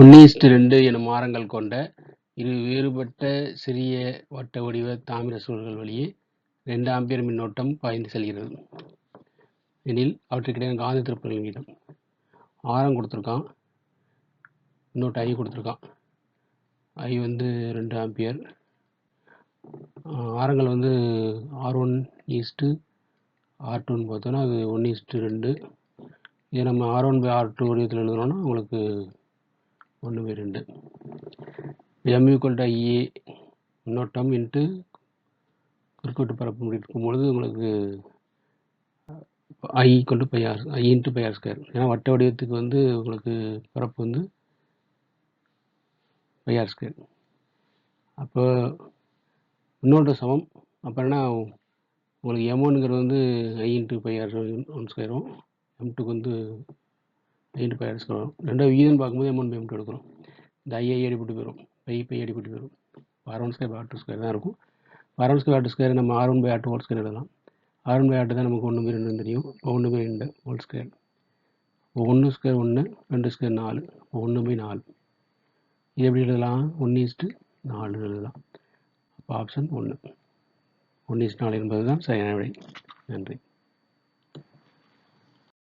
ஒன்று ரெண்டு எனும் ஆரங்கள் கொண்ட இரு வேறுபட்ட சிறிய வட்ட வடிவ தாமிர சுருள்கள் வழியே ரெண்டு ஆம்பியர் மின்னோட்டம் பாய்ந்து செல்கிறது. எனில் அவற்றுக்கிடையே காந்த திருப்பங்கள் ஆரம் கொடுத்துருக்கான். இன்னொட்டு ஐ கொடுத்துருக்கான். ஐ வந்து ரெண்டு ஆம்பியர். ஆரங்கள் வந்து ஆர் ஒன் ஈஸ்ட்டு ஆர் டூன்னு பார்த்தோன்னா அது ஒன் ஈஸ்ட்டு ரெண்டு. இதை நம்ம R one by R two வடிவத்தில் எழுதுனோம்னா உங்களுக்கு ஒன்று பை ரெண்டு எம் ஈக்குவல் டு ஐஏ மின்னோட்டம் இன்ட்டு குறுக்கோட்டு பரப்பு இருக்கும் பொழுது உங்களுக்கு ஐ கொண்டு pi r I into pi r R square ஏன்னா வட்ட வடிவத்துக்கு வந்து உங்களுக்கு பரப்பு வந்து பையார் ஆர் ஸ்கொயர் அப்போ இன்னொன்று சமம். அப்போ என்ன உங்களுக்கு எம் ஒன்னுங்கிறது வந்து I into pi r one ஸ்கொயரும் M டூக்கு வந்து ஐ இன்ட்டு பை ஆர் ரெண்டாவது விகிதம் பார்க்கும்போது எம் பேமெண்ட் எடுக்கிறோம். இந்த ஐஐ அடிப்பட்டு போயிடும் பை பை அடிப்பட்டு போயிடும் R one square R two square தான் இருக்கும். R one square R two square நம்ம R one by R two whole square எழுதலாம். R one by R two தான் நமக்கு ஒன்று பை ரெண்டு தெரியும். ஒன்று பை ரெண்டு ஹோல் ஸ்கொயர் ஒன்று ஸ்கொயர் ஒன்று ரெண்டு ஸ்கொயர் நாலு. ஒன்று பை நாலு. இது எப்படி எழுதலாம்? ஒன்று இஸ்ட்டு நாலு எழுதலாம். அப்போ ஆப்ஷன் ஒன்று ஒன்று இஸ்ட்டு நாலு என்பது தான் சரியான விடை நன்றி.